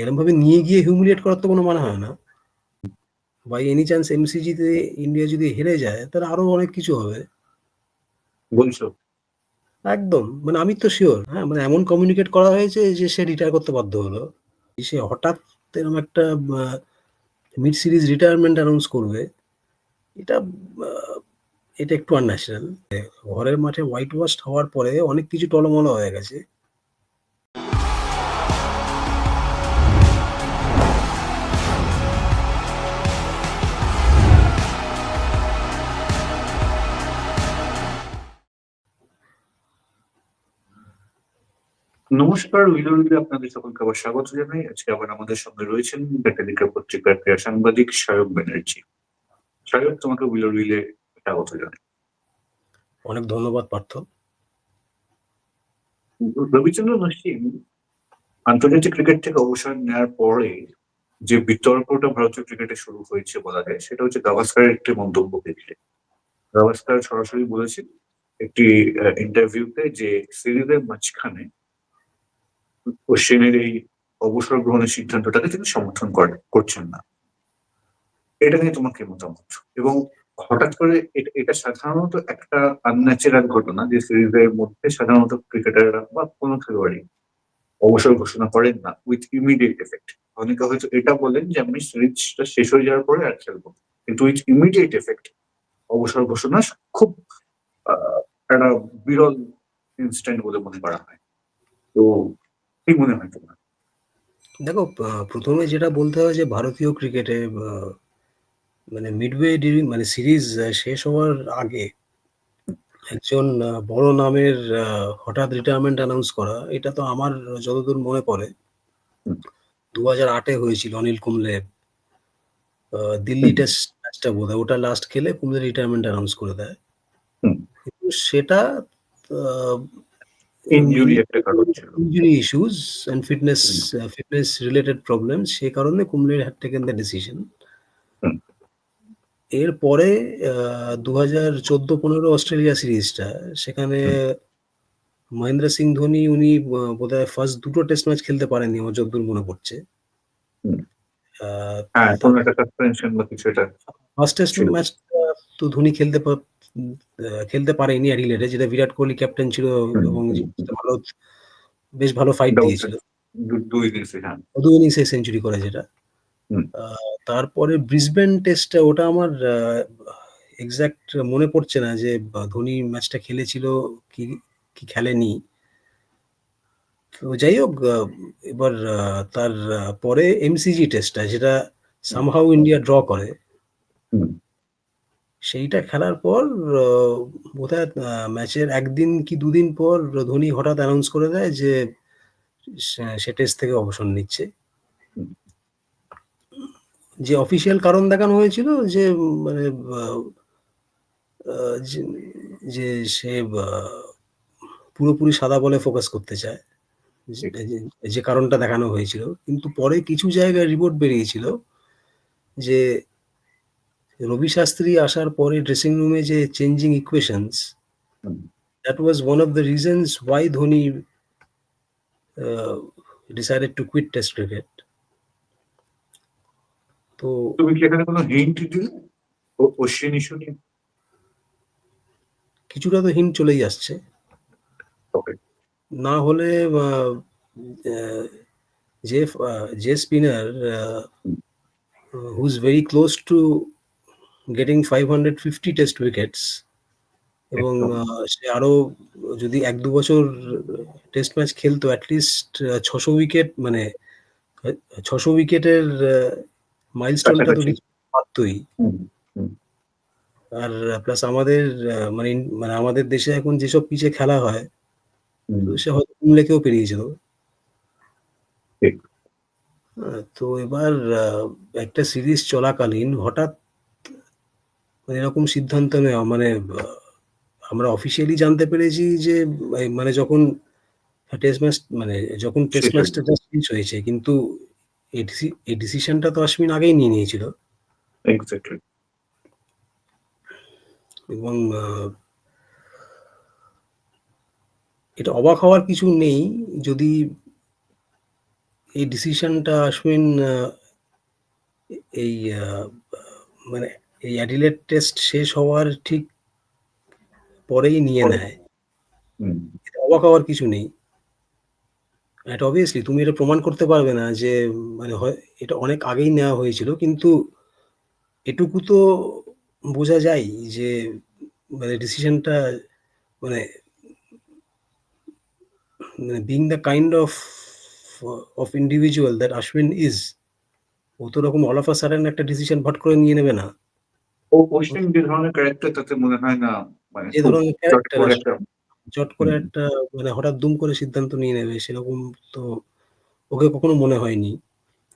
এরমভাবে নিয়ে গিয়ে হিউমিলিয়েট করার তো কোনো মানে হয় না। বাই এনি চান্স এমসিজিতে ইন্ডিয়া যদি হেরে যায় তাহলে আরও অনেক কিছু হবে। বলছো? একদম। মানে আমি তো শিওর হ্যাঁ, মানে এমন কমিউনিকেট করা হয়েছে যে সে রিটায়ার করতে বাধ্য হলো। সে হঠাৎ এরকম একটা মিড সিরিজ রিটায়ারমেন্ট অ্যানাউন্স করবে। এটা এটা একটু আনন্যাচারাল। ঘরের মাঠে হোয়াইট ওয়াশ হওয়ার পরে অনেক কিছু টলমল হয়ে গেছে। নমস্কার, উইলরুলে আপনাদের সকলকে আবার স্বাগত জানাই। আজকে আবার আমাদের সঙ্গে রয়েছেন ব্যাটালিকা পত্রিকার ক্রীড়া সাংবাদিক সায়ক ব্যানার্জি। সায়ক তোমাকে উইলরুলে স্বাগত জানাই। অনেক ধন্যবাদ পার্থ। রবিচন্দ্র অশ্বিন আন্তর্জাতিক ক্রিকেট থেকে অবসর নেওয়ার পরে যে বিতর্কটা ভারতীয় ক্রিকেটে শুরু হয়েছে বলা যায় সেটা হচ্ছে গাভাস্কারের একটি মন্তব্য ঘিরে। গাভাস্কার সরাসরি বলেছেন একটি ইন্টারভিউতে যে সিরিজের মাঝখানে অশ্বিনের এই অবসর গ্রহণের সিদ্ধান্তটাকে তিনি সমর্থন করছেন না। এটা নিয়ে তোমার কি মতামত? এবং হঠাৎ করে এটা সাধারণত একটা আনন্যাচারাল ঘটনা যে সিরিজের মধ্যে সাধারণত ক্রিকেটাররা বা কোনো খেলোয়াড়ই অবসর ঘোষণা করেন না উইথ ইমিডিয়েট এফেক্ট। অনেকে হয়তো এটা বলেন যে আমি সিরিজটা শেষ হয়ে যাওয়ার পরে আর খেলব। কিন্তু উইথ ইমিডিয়েট এফেক্ট অবসর ঘোষণা খুব একটা বিরল ইনস্ট্যান্ট বলে মনে করা হয়। তো কি মনে হয় তোমার? দেখো আ ১ম এ যেটা বলতে হয় যে ভারতীয় ক্রিকেটে মানে মিডওয়ে মানে সিরিজ শেষ হওয়ার আগে একজন বড় নামের হঠাৎ রিটায়ারমেন্ট অ্যানাউন্স করা এটা তো আমার যতদূর মনে পড়ে হুম। ২০০৮ এ হয়েছিল অনিল কুম্বলে দিল্লি। টেস্ট ম্যাচটা বোধহয় ওটা লাস্ট খেলে কুম্বলে রিটায়ারমেন্ট অ্যানাউন্স করে দেয়। কিন্তু সেটা ইনজুরি একটা কারণ ছিল। Injury issues and fitness fitness related problems সে কারণে Kumble had taken the decision. এরপরে আ ২০১৪-১৫ অস্ট্রেলিয়া সিরিজটা সেখানে মহেন্দ্র সিং ধোনি উনি আ বোধহয় ফার্স্ট দুটো টেস্ট ম্যাচ খেলতে পারেননি আমার যতদূর মনে পড়ছে। হ্যাঁ, ফার্স্ট টেস্ট ছিল। তো ধোনি খেলতে খেলতে পারেনি অ্যাডিলেডে যেটা বিরাট কোহলি ক্যাপ্টেন ছিল এবং হুম। বেশ ভালো ফাইট দিয়েছিল। দু ২ ইনিংসে। ২ ইনিংসে সেঞ্চুরি করে যেটা। তারপরে ব্রিসবেন টেস্টটা ওটা আমার আ এক্সাক্ট মনে পড়ছে না যে ধোনি ম্যাচটা খেলেছিল কি, কি খেলেনি। তো যাই হোক এবার তার পরে এমসিজি টেস্টটা যেটা সামহাউ ইন্ডিয়া ড্র করে। সেইটা খেলার পর বোধহয় ম্যাচের একদিন কি দুদিন পর ধোনি হঠাৎ অ্যানাউন্স করে দেয় যে সে টেস্ট থেকে অবসর নিচ্ছে। যে অফিসিয়াল কারণ দেখানো হয়েছিল যে মানে যে সে পুরোপুরি সাদা বলে ফোকাস করতে চায়। যে কারণটা দেখানো হয়েছিল। কিন্তু পরে কিছু জায়গায় রিপোর্ট বেরিয়েছিল যে রবি শাস্ত্রী আসার পরে ড্রেসিং রুমে যে changing equations hmm. that was one of the reasons why Dhoni uh, decided to quit Test তো তুমি কি এখানে কোনো হিন্ট দিলে? অশ্বিন ইস্যু নিয়ে? কিছুটা তো হিন্ট চলেই আসছে। না হলে যে যে spinner uh hmm. who is close to getting 550 test wickets এবং। সে আরও যদি ১-২ বছর টেস্ট ম্যাচ খেলতো অ্যাটলিস্ট ছশো উইকেট মানে ছশো উইকেটের মাইলস্টোনটা তো পারতই। আর প্লাস আমাদের মানে মানে আমাদের দেশে এখন যেসব পিচে খেলা হয় তো সে হয়তো কুম্বলেকেও পেরিয়ে যেত। তো এবার একটা সিরিজ চলাকালীন হঠাৎ মানে এরকম সিদ্ধান্ত নেওয়া মানে আমরা অফিসিয়ালি জানতে পেরেছি যে মানে যখন টেস্ট ম্যাচ মানে যখন টেস্ট ম্যাচটা জাস্ট শেষ হয়েছে। কিন্তু এই ডিসিশনটা তো অশ্বিন আগেই নিয়ে নিয়েছিল। এবং এটা অবাক হওয়ার কিছু নেই যদি এই ডিসিশনটা আশ্বিন আ এই মানে এই অ্যাডিলেড টেস্ট শেষ হওয়ার ঠিক পরেই নিয়ে নেয়। অবাক হওয়ার কিছু নেই। এটা অবভিয়াসলি তুমি এটা প্রমাণ করতে পারবে না যে মানে এটা অনেক আগেই নেওয়া হয়েছিল। কিন্তু এটুকু তো বোঝা যায় যে মানে ডিসিশনটা মানে মানে being the kind of of individual that Ashwin is ও তো of a sudden একটা ডিসিশন ভট করে নিয়ে নেবে না। ও অশ্বিন যে ধরনের ক্যারেক্টার তাতে মনে হয় না মানে যে ধরনের ক্যারেক্টার করে একটা চট করে একটা মানে হঠাৎ দুম করে সিদ্ধান্ত নিয়ে নেবে সেরকম তো ওকে কখনো মনে হয়নি।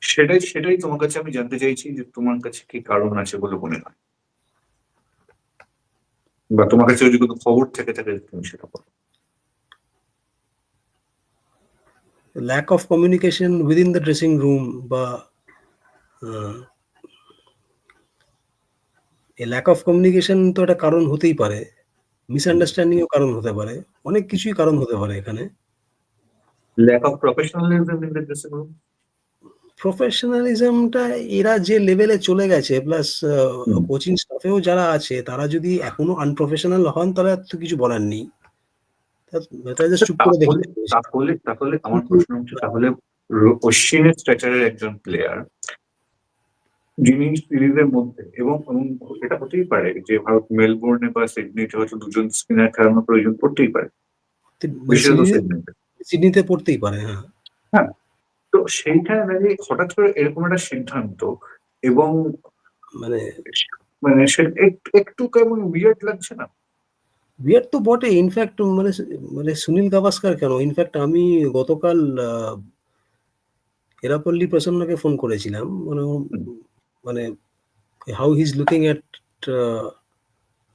সেটাই, সেটাই তোমার কাছে আমি জানতে চাইছি যে তোমার কাছে কি কারণ আছে বলে মনে হয়? বা তোমার কাছে যদি কোনো খবর থেকে থাকে তুমি সেটা বলো। lack of communication within the dressing room বা এই lack of communication তো একটা কারণ হতেই পারে। মিসআন্ডারস্ট্যান্ডিং ও কারণ হতে পারে। অনেক কিছুই কারণ হতে পারে এখানে। Lack of professionalism in? প্রফেশনালিজমটা এরা যে লেভেলে চলে গেছে প্লাস কোচিং স্টাফেও যারা আছে তারা যদি এখনও আনপ্রফেশনাল হন তাহলে তো কিছু বলার নেই। তাহলে আমার প্রশ্ন হচ্ছে তাহলে অশ্বিনের স্ট্যাচারের একজন প্লেয়ার যিনি সিরিজের মধ্যে এবং এটা হতেই পারে যে ভারত মেলবোর্নে বা সিডনিতে হয়তো দুজন স্পিনার খেলানোর প্রয়োজন পড়তেই পারে। সিডনিতে পড়তেই পারে, হ্যাঁ। হ্যাঁ, তো সেইখানে দাঁড়িয়ে হঠাৎ করে এরকম একটা সিদ্ধান্ত এবং মানে মানে একটু কেমন উইয়ার্ড লাগছে না? উইয়ার্ড তো বটেই। ইনফ্যাক্ট মানে মানে সুনীল গাভাস্কার কেন? ইনফ্যাক্ট আমি গতকাল এরাপল্লী প্রসন্নকে ফোন করেছিলাম। মানে। মানে how he is looking at a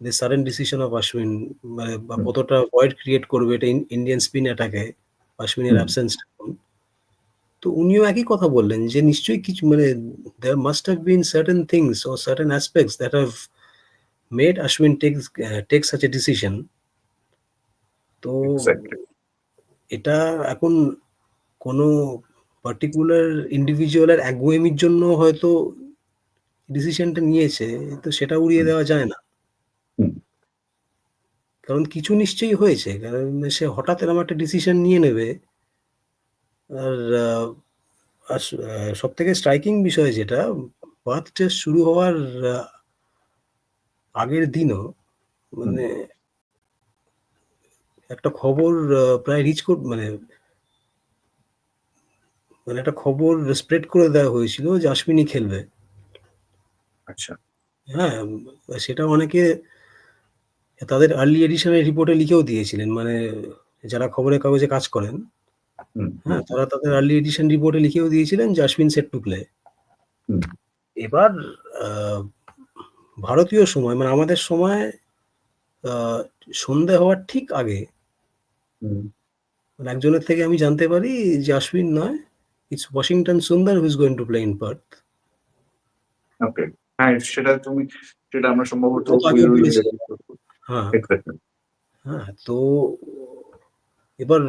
the decision of Ashwin মানে বা কতটা ভয়েড ক্রিয়েট করবে এটা ইন্ডিয়ান স্পিন অ্যাটাকে অশ্বিনের হুম। অ্যাবসেন্স তো উনিও একই কথা বললেন যে নিশ্চয়ই কিছু মানে there must have been certain things or certain aspects that have made takes uh, take such a decision. তো এটা এখন কোনো পার্টিকুলার ইন্ডিভিজুয়াল এর একগুঁয়েমির জন্য হয়তো ডিসিশনটা নিয়েছে তো সেটা উড়িয়ে দেওয়া যায় না। কারণ কিছু নিশ্চয়ই হয়েছে। কারণ সে হঠাৎ এরকম একটা ডিসিশন নিয়ে নেবে। আর আস আ স্ট্রাইকিং বিষয় যেটা পার্থ টেস্ট শুরু হওয়ার আগের দিনও মানে একটা খবর প্রায় রিচ কর মানে মানে একটা খবর স্প্রেড করে দেওয়া হয়েছিল যে অশ্বিনই খেলবে। আচ্ছা। হ্যাঁ, সেটা অনেকে তাদের আর্লি এডিশন এর রিপোর্টে লিখেও দিয়েছিলেন। মানে যারা খবরের কাগজে কাজ করেন, হ্যাঁ, তারা তাদের আর্লি এডিশন রিপোর্টে লিখেও দিয়েছিলেন অশ্বিন সেট টু প্লে। এবার ভারতীয় সময় মানে আমাদের সময় আ সন্ধ্যে হওয়ার ঠিক আগে। মানে একজনের থেকে আমি জানতে পারি অশ্বিন নয়, it's Washington Sundar who is going to play in Perth. হ্যাঁ, সেটা তুমি সেটা আমরা সম্ভবত। হ্যাঁ, হ্যাঁ, তো এবার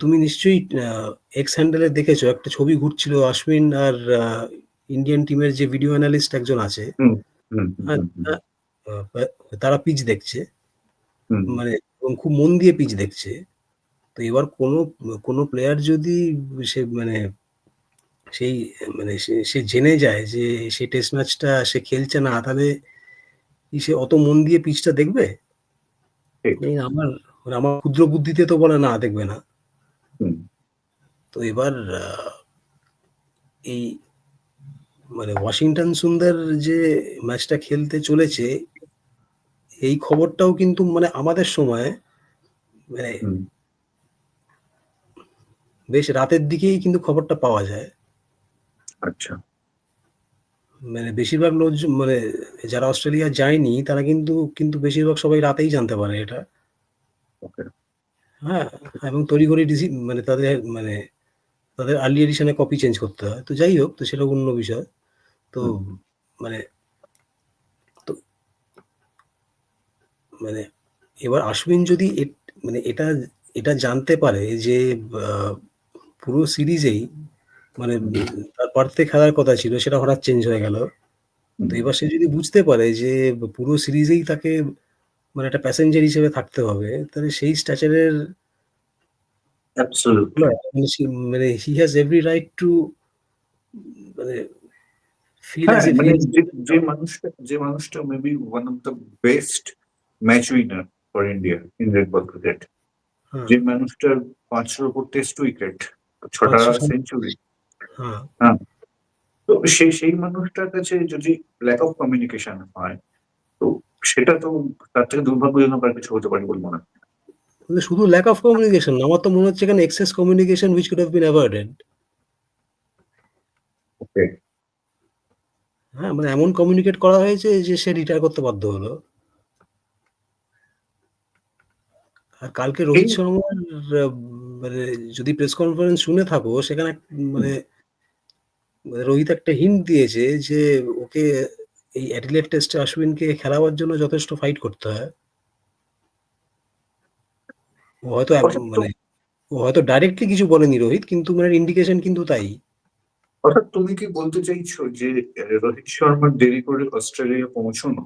তুমি নিশ্চয়ই এক্স হ্যান্ডেল দেখেছ একটা ছবি ঘুরছিল অশ্বিন আর ইন্ডিয়ান টিমের যে ভিডিও অ্যানালিস্ট একজন আছে। তারা পিচ দেখছে। মানে এবং খুব মন দিয়ে পিচ দেখছে। তো এবার কোনো কোনো প্লেয়ার যদি সে মানে সেই মানে সে সে জেনে যায় যে সে টেস্ট ম্যাচটা সে খেলছে না তাহলে কি সে অত মন দিয়ে পিচটা দেখবে? আমার আমার ক্ষুদ্র বুদ্ধিতে তো বলে না দেখবে না। তো এবার এই মানে ওয়াশিংটন সুন্দর যে ম্যাচটা খেলতে চলেছে, এই খবরটাও কিন্তু মানে আমাদের সময় মানে বেশ রাতের দিকেই কিন্তু খবরটা পাওয়া যায়। আচ্ছা। মানে বেশিরভাগ লোকজন মানে যারা অস্ট্রেলিয়া যায়নি তারা কিন্তু কিন্তু বেশিরভাগ সবাই রাতেই জানতে পারে এটা। হ্যাঁ, এবং তড়িঘড়ি ডিসি মানে তাদের মানে তাদের আর্লি এডিশন কপি চেঞ্জ করতে হয়। তো যাই হোক তো সেটা অন্য বিষয়। তো মানে তো মানে এবার আশ্বিন যদি মানে এটা এটা জানতে পারে যে পুরো সিরিজেই মানে। তার পার্থে খেলার কথা ছিল সেটা হঠাৎ চেঞ্জ হয়ে গেল। তো এবার সে যদি বুঝতে পারে যে পুরো সিরিজেই তাকে মানে একটা প্যাসেঞ্জার হিসেবে থাকতে হবে, তাহলে সেই স্ট্যাচারের। মানে মানে he has every right to মানে ফিল হ্যাঁ, মানে যে মানুষটা যে মানুষটা maybe one of the best match winner for India in red ball cricket. যে মানুষটার ৫ র উপর টেস্ট উইকেট, ৬ টা ৫০০ সেঞ্চুরি। হ্যাঁ, হ্যাঁ। তো সেই সেই মানুষটার কাছে যদি ল্যাক অফ কমিউনিকেশন হয়, তো সেটা তো তার থেকে দুর্ভাগ্যজনক আর কিছু হতে পারে বলে মনে হয় না। শুধু ল্যাক অফ কমিউনিকেশন না, আমার তো মনে হচ্ছে এখানে excess communication which could have been avoided. Okay. হ্যাঁ, মানে এমন কমিউনিকেট করা হয়েছে যে সে রিটায়ার করতে বাধ্য হলো। আর কালকে রোহিত শর্মার মানে যদি প্রেস কনফারেন্স শুনে থাকো সেখানে মানে মানে রোহিত একটা হিন্ট দিয়েছে যে ওকে এই অ্যাডিলেড টেস্টে অশ্বিনকে খেলাবার জন্য যথেষ্ট ফাইট করতে হয়। ও হয়তো মানে ও হয়তো ডাইরেক্টলি কিছু বলেনি রোহিত কিন্তু মানে ইন্ডিকেশন কিন্তু তাই। অর্থাৎ তুমি কি বলতে চাইছো যে রোহিত শর্মার দেরি করে অস্ট্রেলিয়া পৌঁছানো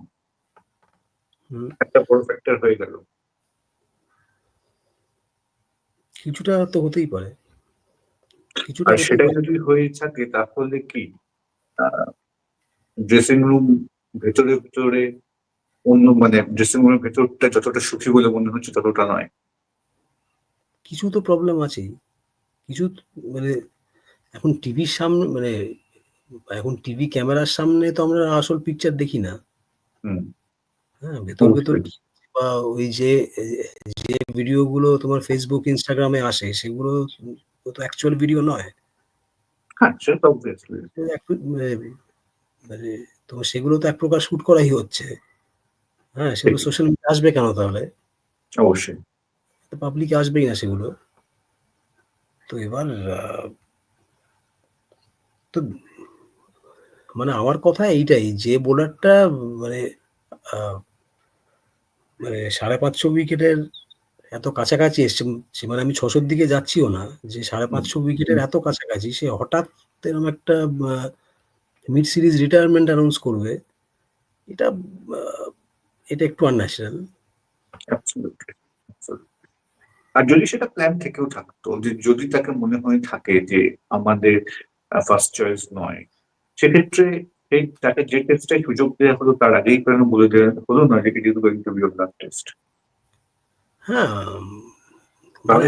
একটা বড় ফ্যাক্টর হয়ে গেল? কিছুটা তো হতেই পারে। কিছুটা পারে। যদি হয়ে থাকে তাহলে কি ড্রেসিং রুম ভেতরে, ভেতরে অন্য মানে ড্রেসিং রুমের ভেতরটা যতটা সুখী বলে মনে হচ্ছে ততটা নয়। কিছু তো প্রবলেম আছেই। কিছু মানে এখন টিভির সামনে মানে এখন টিভি ক্যামেরার সামনে তো আমরা আসল পিকচার দেখি না। হ্যাঁ, ভেতর, ভেতর বা ওই যে যে ভিডিওগুলো তোমার ফেসবুক ইনস্টাগ্রামে আসে সেগুলো ও তো অ্যাকচুয়াল ভিডিও নয়। হ্যাঁ, সেটা অবভিয়াসলি। মানে তো সেগুলো তো এক প্রকার শুট করাই হচ্ছে। হ্যাঁ, সেগুলো সোশ্যাল মিডিয়ায় আসবে কেন তাহলে? অবশ্যই। পাবলিকে আসবেই না সেগুলো। তো এবার তো মানে আমার কথা এইটাই যে বোলারটা মানে মানে ৫৫০ উইকেটের এত কাছাকাছি এসছে সে মানে আমি ছশোর দিকে যাচ্ছিও না। যে সাড়ে পাঁচশো উইকেটের এত কাছাকাছি সে হঠাৎ এরকম একটা মিড সিরিজ রিটায়ারমেন্ট অ্যানাউন্স করবে। এটা এটা একটু আনন্যাচারাল। আর যদি সেটা প্ল্যান থেকেও থাকতো যে যদি তাকে মনে হয়ে থাকে যে আমাদের ফার্স্ট চয়েস নয়, সেক্ষেত্রে সেই তাকে যে টেস্টে সুযোগ দেয়া হলো তার আগেই কেন বলে দেওয়া হলো না যে it to be last test? হ্যাঁ, মানে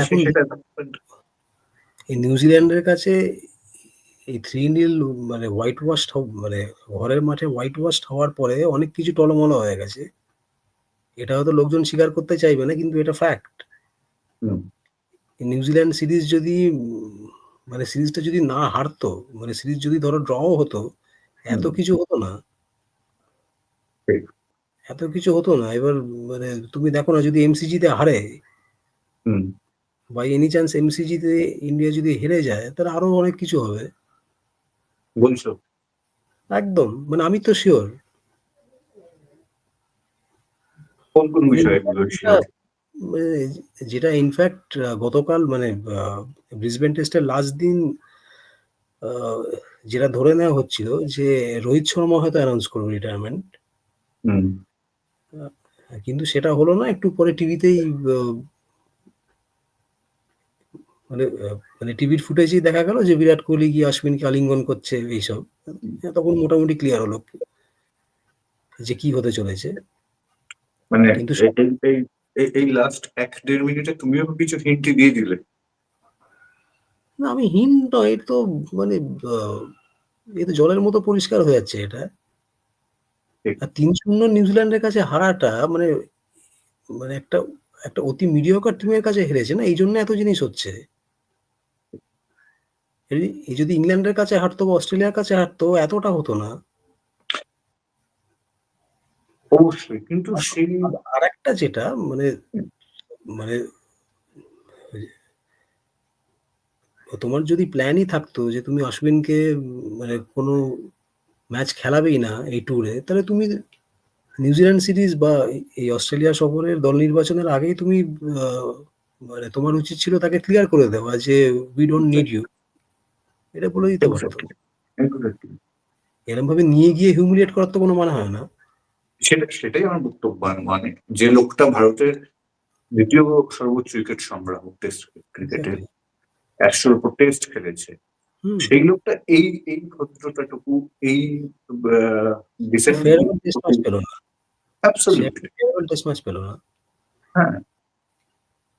এই নিউজিল্যান্ডের কাছে এই 3-0 মানে হোয়াইট ওয়াশড হ মানে ঘরের মাঠে হোয়াইট ওয়াশড হওয়ার পরে অনেক কিছু টলমল হয়ে গেছে। এটা হয়তো লোকজন স্বীকার করতে চাইবে না কিন্তু এটা ফ্যাক্ট। নিউজিল্যান্ড সিরিজ যদি মানে সিরিজটা যদি না হারতো, মানে সিরিজ যদি ধরো ড্রও হতো, এত কিছু হতো না। এত কিছু হতো না। এবার মানে তুমি দেখো না যদি এমসিজি তে হারে বাই এনি চান্স এমসিজি তে ইন্ডিয়া যদি হেরে যায় তাহলে আরও অনেক কিছু হবে। বলছো? একদম। মানে আমি তো সিউর। কোন, কোন যেটা শিওর? মানে যেটা ইনফ্যাক্ট গতকাল মানে ব্রিসবেন টেস্টের লাস্ট দিন যেটা ধরে নেওয়া হচ্ছিল যে রোহিত শর্মা হয়তো অ্যানাউন্স করবে রিটায়ারমেন্ট। হুম। কিন্তু সেটা হলো না। একটু পরে টিভিতেই মানে মানে টিভির ফুটেজেই দেখা গেল যে বিরাট কোহলি গিয়ে অশ্বিনকে আলিঙ্গন করছে এইসব। তখন মোটামুটি ক্লিয়ার হলো যে কি হতে চলেছে। মানে কিন্তু এই লাস্ট ১-১.৫ মিনিটে তুমিও কিছু হিন্ট দিয়ে দিলে। না আমি হিন্ট নয়, তো মানে এ তো জলের মতো পরিষ্কার হয়ে যাচ্ছে এটা। আর ৩-০ নিউজিল্যান্ডের কাছে হারাটা মানে মানে একটা একটা অতি মিডিওকার টিমের কাছে হেরেছে না এই জন্য এত জিনিস হচ্ছে। যদি ইংল্যান্ডের কাছে হারতো বা অস্ট্রেলিয়ার কাছে হারতো এতটা হতো না। অবশ্যই। কিন্তু সেই আরেকটা যেটা মানে মানে তোমার যদি প্ল্যানই থাকতো যে তুমি অশ্বিনকে মানে কোনো ম্যাচ খেলাবেই না এই ট্যুরে তাহলে তুমি নিউজিল্যান্ড সিরিজ বা এই অস্ট্রেলিয়া সফরের দল নির্বাচনের আগেই তুমি মানে তোমার উচিত ছিল তাকে ক্লিয়ার করে দেওয়া যে উই ডোন্ট নিড ইউ। এটা বলে দিতে. Exactly. এরকম ভাবে নিয়ে গিয়ে হিউমিলিয়েট করার তো কোনো মানে হয় না সেটা সেটাই আমার বক্তব্য মানে যে লোকটা ভারতের দ্বিতীয় সর্বোচ্চ উইকেট সংগ্রাহক টেস্ট ক্রিকেটে একশোর উপর টেস্ট খেলেছে সেই লোকটা এই এই ভদ্রতাটুকু এই টেস্ট টেস্ট হ্যাঁ।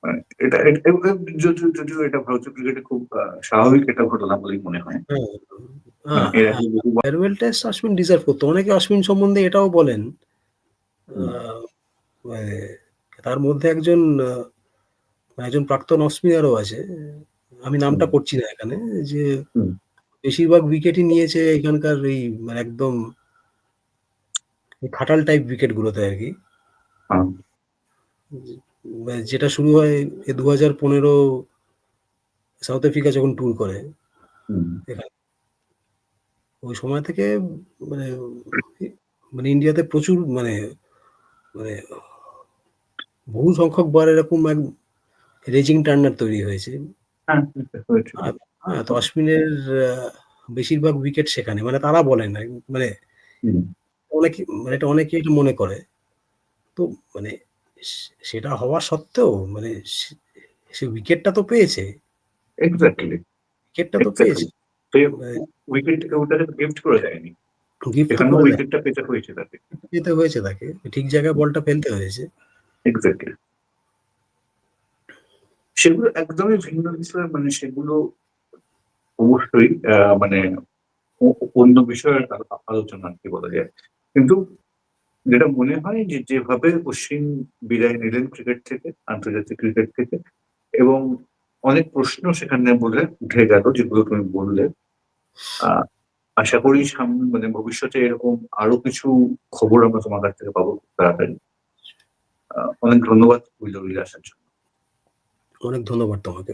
মানে এটা এটা- এটা- যদিও যদিও এটা ভারতীয় ক্রিকেটে খুব স্বাভাবিক এটা ঘটনা বলেই মনে হয়। হ্যাঁ মানে এর আগে বহুবার ফেয়ারওয়েল টেস্ট অশ্বিন ডিজার্ভ করতো। অনেকে অশ্বিন সম্বন্ধে এটাও বলেন। মানে তার মধ্যে একজন একজন প্রাক্তন অস্পিনারও আছে। আমি নামটা করছি না এখানে যে বেশিরভাগ উইকেটই নিয়েছে এখানকার এই মানে একদম খাটাল টাইপ উইকেট গুলোতে আর কি। মানে যেটা শুরু হয় দু হাজার পনেরো সাউথ আফ্রিকা যখন ট্যুর করে ওই সময় থেকে মানে মানে ইন্ডিয়াতে প্রচুর মানে মানে বহু সংখ্যক বার এরকম এক রেজিং টার্নার তৈরি হয়েছে। হ্যাঁ, এটা হ্যাঁ তো অশ্বিনের আহ, বেশিরভাগ উইকেট সেখানে। মানে তারা বলেন না মানে অনেকে মানে এটা অনেকে এটা মনে করে। তো মানে সেটা হওয়া সত্ত্বেও মানে সে- উইকেটটা তো পেয়েছে। Exactly, উইকেটটা তো পেয়েছে। তো থেকে ওটাকে গিফট করে দেয়নি। উইকেটটা পেতে হয়েছে তাকে। পেতে হয়েছে তাকে। ঠিক জায়গায় বলটা ফেলতে হয়েছে। এক্স্যাক্টলি সেগুলো একদমই ভিন্ন বিষয় মানে সেগুলো অবশ্যই মানে অন্য বিষয়ের আলোচনা কি বলা যায়। কিন্তু যেটা মনে হয় যে যেভাবে অশ্বিন বিদায় নিলেন ক্রিকেট থেকে, আন্তর্জাতিক ক্রিকেট থেকে, এবং অনেক প্রশ্ন সেখানে বলে উঠে গেল, যেগুলো তুমি বললে। আশা করি সামনে মানে ভবিষ্যতে এরকম আরও কিছু খবর আমরা তোমার কাছ থেকে পাবো তাড়াতাড়ি। অনেক ধন্যবাদ উইল আসার জন্য। অনেক ধন্যবাদ তোমাকে।